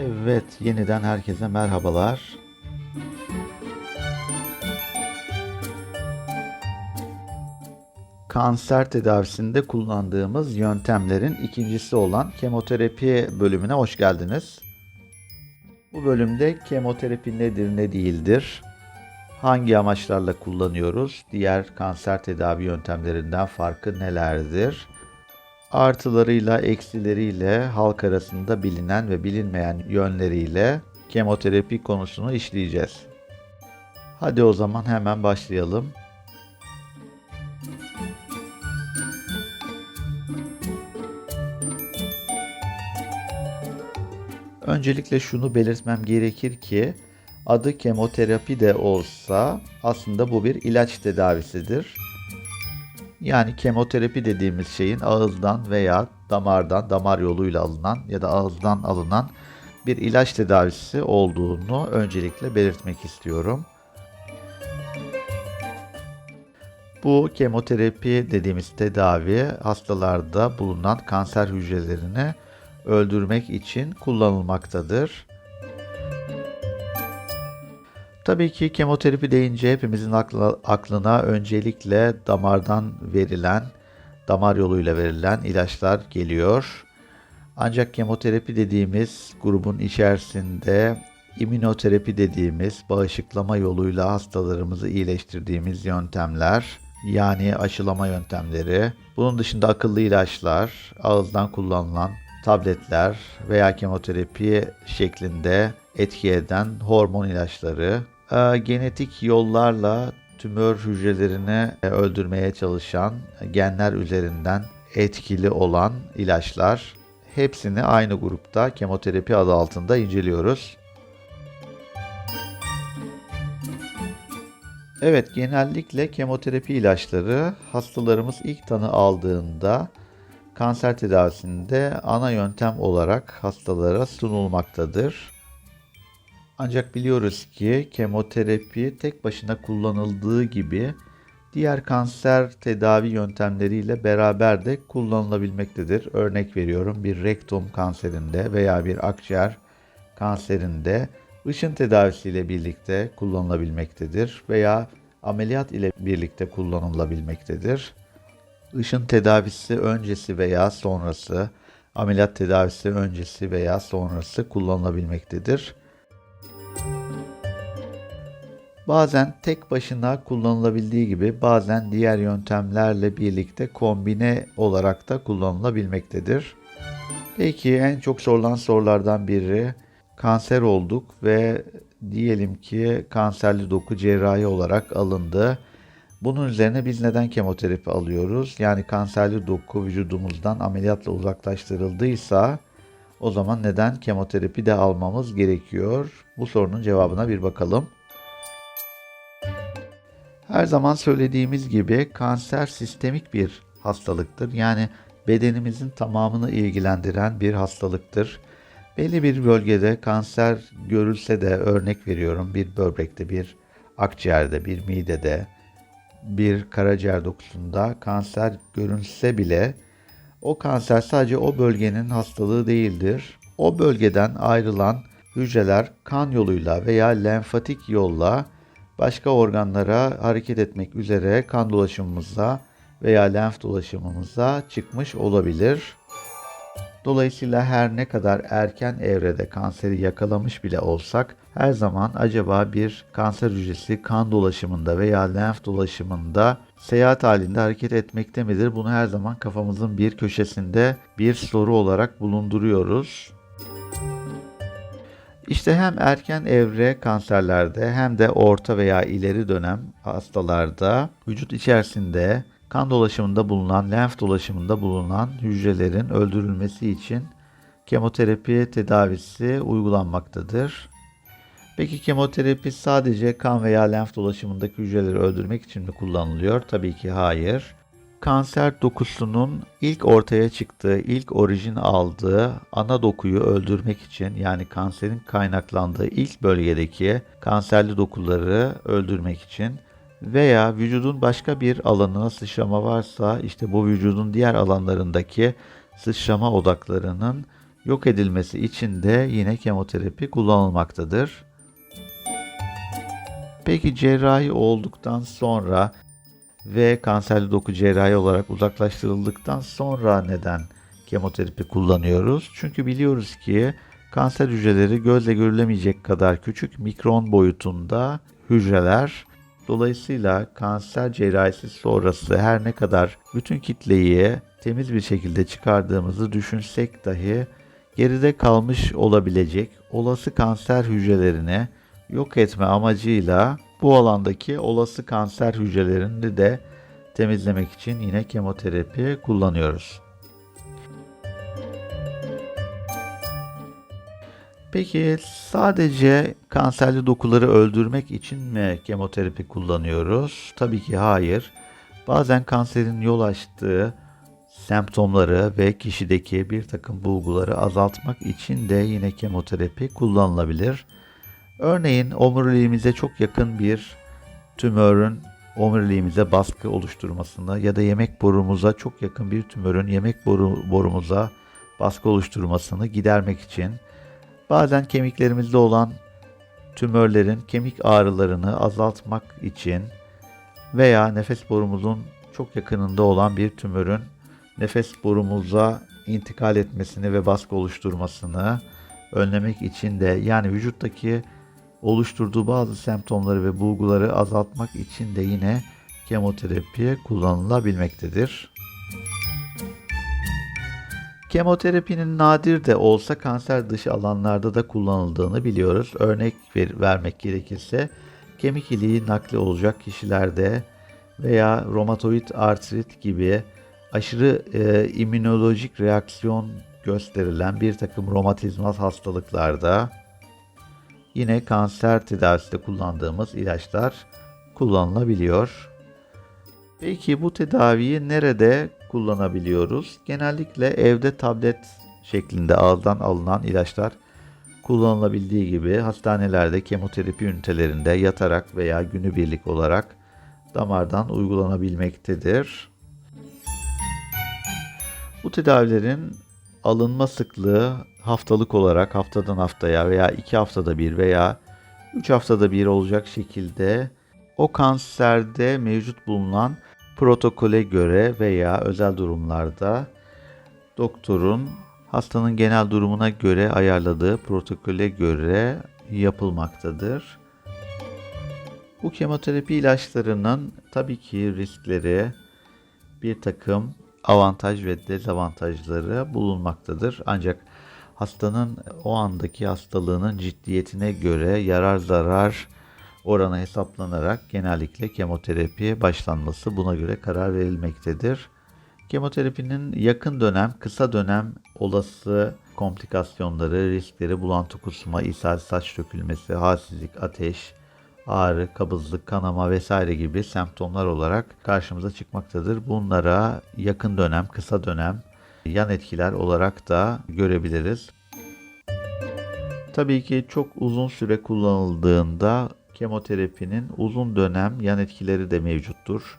Evet, yeniden herkese merhabalar. Kanser tedavisinde kullandığımız yöntemlerin ikincisi olan kemoterapi bölümüne hoş geldiniz. Bu bölümde kemoterapi nedir, ne değildir, hangi amaçlarla kullanıyoruz, diğer kanser tedavi yöntemlerinden farkı nelerdir, artılarıyla eksileriyle halk arasında bilinen ve bilinmeyen yönleriyle kemoterapi konusunu işleyeceğiz. Hadi o zaman hemen başlayalım. Öncelikle şunu belirtmem gerekir ki adı kemoterapi de olsa aslında bu bir ilaç tedavisidir. Yani kemoterapi dediğimiz şeyin ağızdan veya damardan, damar yoluyla alınan ya da ağızdan alınan bir ilaç tedavisi olduğunu öncelikle belirtmek istiyorum. Bu kemoterapi dediğimiz tedavi hastalarda bulunan kanser hücrelerini öldürmek için kullanılmaktadır. Tabii ki kemoterapi deyince hepimizin aklına öncelikle damardan verilen, damar yoluyla verilen ilaçlar geliyor. Ancak kemoterapi dediğimiz grubun içerisinde immünoterapi dediğimiz bağışıklama yoluyla hastalarımızı iyileştirdiğimiz yöntemler, yani aşılama yöntemleri, bunun dışında akıllı ilaçlar, ağızdan kullanılan tabletler veya kemoterapi şeklinde etki eden hormon ilaçları, genetik yollarla tümör hücrelerini e, öldürmeye çalışan genler üzerinden etkili olan ilaçlar hepsini aynı grupta kemoterapi adı altında inceliyoruz. Evet, genellikle kemoterapi ilaçları hastalarımız ilk tanı aldığında kanser tedavisinde ana yöntem olarak hastalara sunulmaktadır. Ancak biliyoruz ki kemoterapi tek başına kullanıldığı gibi diğer kanser tedavi yöntemleriyle beraber de kullanılabilmektedir. Örnek veriyorum bir rektum kanserinde veya bir akciğer kanserinde ışın tedavisiyle birlikte kullanılabilmektedir veya ameliyat ile birlikte kullanılabilmektedir. Işın tedavisi öncesi veya sonrası, ameliyat tedavisi öncesi veya sonrası kullanılabilmektedir. Bazen tek başına kullanılabildiği gibi bazen diğer yöntemlerle birlikte kombine olarak da kullanılabilmektedir. Peki en çok sorulan sorulardan biri kanser olduk ve diyelim ki kanserli doku cerrahi olarak alındı. Bunun üzerine biz neden kemoterapi alıyoruz? Yani kanserli doku vücudumuzdan ameliyatla uzaklaştırıldıysa o zaman neden kemoterapi de almamız gerekiyor? Bu sorunun cevabına bir bakalım. Her zaman söylediğimiz gibi kanser sistemik bir hastalıktır. Yani bedenimizin tamamını ilgilendiren bir hastalıktır. Belli bir bölgede kanser görülse de örnek veriyorum bir böbrekte, bir akciğerde, bir midede, bir karaciğer dokusunda kanser görünse bile o kanser sadece o bölgenin hastalığı değildir. O bölgeden ayrılan hücreler kan yoluyla veya lenfatik yolla başka organlara hareket etmek üzere kan dolaşımımıza veya lenf dolaşımımıza çıkmış olabilir. Dolayısıyla her ne kadar erken evrede kanseri yakalamış bile olsak her zaman acaba bir kanser hücresi kan dolaşımında veya lenf dolaşımında seyahat halinde hareket etmekte midir? Bunu her zaman kafamızın bir köşesinde bir soru olarak bulunduruyoruz. İşte hem erken evre kanserlerde hem de orta veya ileri dönem hastalarda vücut içerisinde kan dolaşımında bulunan, lenf dolaşımında bulunan hücrelerin öldürülmesi için kemoterapi tedavisi uygulanmaktadır. Peki kemoterapi sadece kan veya lenf dolaşımındaki hücreleri öldürmek için mi kullanılıyor? Tabii ki hayır. Kanser dokusunun ilk ortaya çıktığı, ilk orijin aldığı ana dokuyu öldürmek için yani kanserin kaynaklandığı ilk bölgedeki kanserli dokuları öldürmek için veya vücudun başka bir alanına sıçrama varsa işte bu vücudun diğer alanlarındaki sıçrama odaklarının yok edilmesi için de yine kemoterapi kullanılmaktadır. Peki cerrahi olduktan sonra ve kanserli doku cerrahi olarak uzaklaştırıldıktan sonra neden kemoterapi kullanıyoruz? Çünkü biliyoruz ki kanser hücreleri gözle görülemeyecek kadar küçük mikron boyutunda hücreler. Dolayısıyla kanser cerrahisi sonrası her ne kadar bütün kitleyi temiz bir şekilde çıkardığımızı düşünsek dahi geride kalmış olabilecek olası kanser hücrelerini yok etme amacıyla bu alandaki olası kanser hücrelerini de temizlemek için yine kemoterapi kullanıyoruz. Peki sadece kanserli dokuları öldürmek için mi kemoterapi kullanıyoruz? Tabii ki hayır. Bazen kanserin yol açtığı semptomları ve kişideki bir takım bulguları azaltmak için de yine kemoterapi kullanılabilir. Örneğin omuriliğimize çok yakın bir tümörün omuriliğimize baskı oluşturmasını ya da yemek borumuza çok yakın bir tümörün yemek boru, borumuza baskı oluşturmasını gidermek için bazen kemiklerimizde olan tümörlerin kemik ağrılarını azaltmak için veya nefes borumuzun çok yakınında olan bir tümörün nefes borumuza intikal etmesini ve baskı oluşturmasını önlemek için de yani vücuttaki oluşturduğu bazı semptomları ve bulguları azaltmak için de yine kemoterapi kullanılabilmektedir. Kemoterapinin nadir de olsa kanser dışı alanlarda da kullanıldığını biliyoruz. Örnek ver, vermek gerekirse kemik iliği nakli olacak kişilerde veya romatoid artrit gibi aşırı e, immünolojik reaksiyon gösterilen bir takım romatizmal hastalıklarda yine kanser tedavisinde kullandığımız ilaçlar kullanılabiliyor. Peki bu tedaviyi nerede kullanabiliyoruz? Genellikle evde tablet şeklinde ağızdan alınan ilaçlar kullanılabildiği gibi hastanelerde kemoterapi ünitelerinde yatarak veya günübirlik olarak damardan uygulanabilmektedir. Bu tedavilerin alınma sıklığı haftalık olarak haftadan haftaya veya iki haftada bir veya üç haftada bir olacak şekilde o kanserde mevcut bulunan protokole göre veya özel durumlarda doktorun hastanın genel durumuna göre ayarladığı protokole göre yapılmaktadır. Bu kemoterapi ilaçlarının tabii ki riskleri bir takım avantaj ve dezavantajları bulunmaktadır. Ancak hastanın o andaki hastalığının ciddiyetine göre yarar zarar oranı hesaplanarak genellikle kemoterapiye başlanması buna göre karar verilmektedir. Kemoterapinin yakın dönem, kısa dönem olası komplikasyonları, riskleri, bulantı kusma, ishal, saç dökülmesi, halsizlik, ateş, ağrı, kabızlık, kanama vesaire gibi semptomlar olarak karşımıza çıkmaktadır. Bunlara yakın dönem, kısa dönem yan etkiler olarak da görebiliriz. Tabii ki çok uzun süre kullanıldığında kemoterapinin uzun dönem yan etkileri de mevcuttur.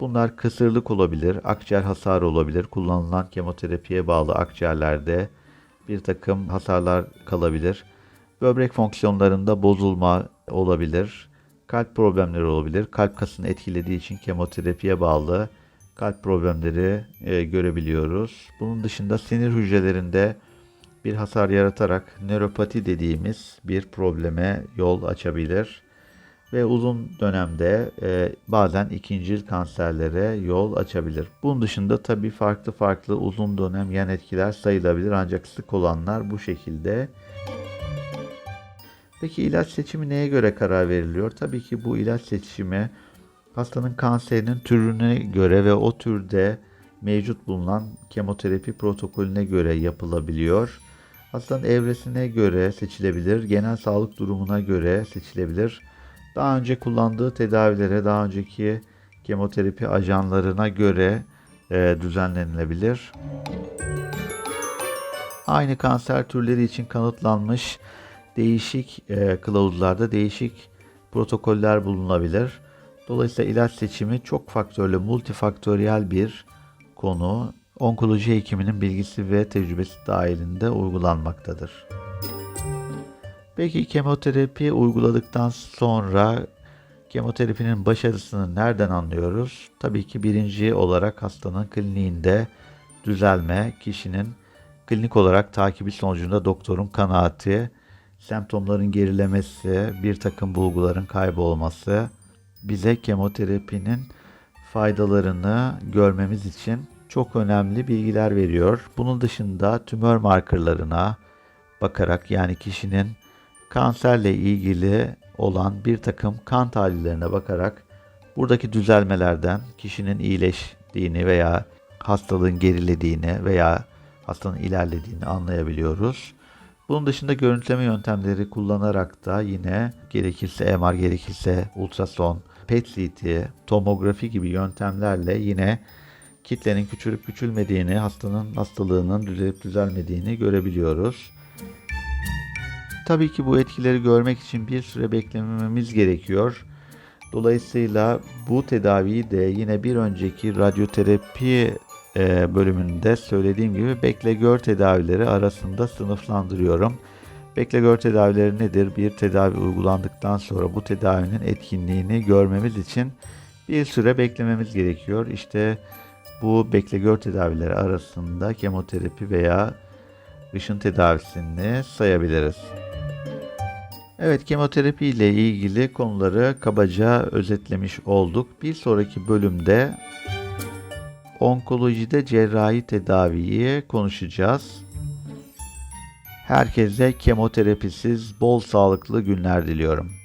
Bunlar kısırlık olabilir, akciğer hasarı olabilir. Kullanılan kemoterapiye bağlı akciğerlerde bir takım hasarlar kalabilir. Böbrek fonksiyonlarında bozulma olabilir. Kalp problemleri olabilir. Kalp kasını etkilediği için kemoterapiye bağlı kalp problemleri e, görebiliyoruz. Bunun dışında sinir hücrelerinde bir hasar yaratarak nöropati dediğimiz bir probleme yol açabilir ve uzun dönemde e, bazen ikincil kanserlere yol açabilir. Bunun dışında tabii farklı farklı uzun dönem yan etkiler sayılabilir ancak sık olanlar bu şekilde. Peki ilaç seçimi neye göre karar veriliyor? Tabii ki bu ilaç seçimi hastanın kanserinin türüne göre ve o türde mevcut bulunan kemoterapi protokolüne göre yapılabiliyor. Hastanın evresine göre seçilebilir, genel sağlık durumuna göre seçilebilir. Daha önce kullandığı tedavilere, daha önceki kemoterapi ajanlarına göre e, düzenlenilebilir. Aynı kanser türleri için kanıtlanmış değişik e, kılavuzlarda değişik protokoller bulunabilir. Dolayısıyla ilaç seçimi çok faktörlü, multifaktöriyel bir konu. Onkoloji hekiminin bilgisi ve tecrübesi dahilinde uygulanmaktadır. Peki kemoterapi uyguladıktan sonra kemoterapinin başarısını nereden anlıyoruz? Tabii ki birinci olarak hastanın kliniğinde düzelme, kişinin klinik olarak takibi sonucunda doktorun kanaati, semptomların gerilemesi, bir takım bulguların kaybolması bize kemoterapinin faydalarını görmemiz için çok önemli bilgiler veriyor. Bunun dışında tümör markerlarına bakarak yani kişinin kanserle ilgili olan bir takım kan tahlillerine bakarak buradaki düzelmelerden kişinin iyileştiğini veya hastalığın gerilediğini veya hastanın ilerlediğini anlayabiliyoruz. Bunun dışında görüntüleme yöntemleri kullanarak da yine gerekirse MR, gerekirse ultrason, PET-CT, tomografi gibi yöntemlerle yine kitlenin küçülüp küçülmediğini, hastanın hastalığının düzelip düzelmediğini görebiliyoruz. Tabii ki bu etkileri görmek için bir süre beklememiz gerekiyor. Dolayısıyla bu tedaviyi de yine bir önceki radyoterapi e, bölümünde söylediğim gibi bekle gör tedavileri arasında sınıflandırıyorum. Bekle gör tedavileri nedir? Bir tedavi uygulandıktan sonra bu tedavinin etkinliğini görmemiz için bir süre beklememiz gerekiyor. İşte bu bekle gör tedavileri arasında kemoterapi veya ışın tedavisini sayabiliriz. Evet kemoterapi ile ilgili konuları kabaca özetlemiş olduk. Bir sonraki bölümde onkolojide cerrahi tedaviyi konuşacağız. Herkese kemoterapisiz bol sağlıklı günler diliyorum.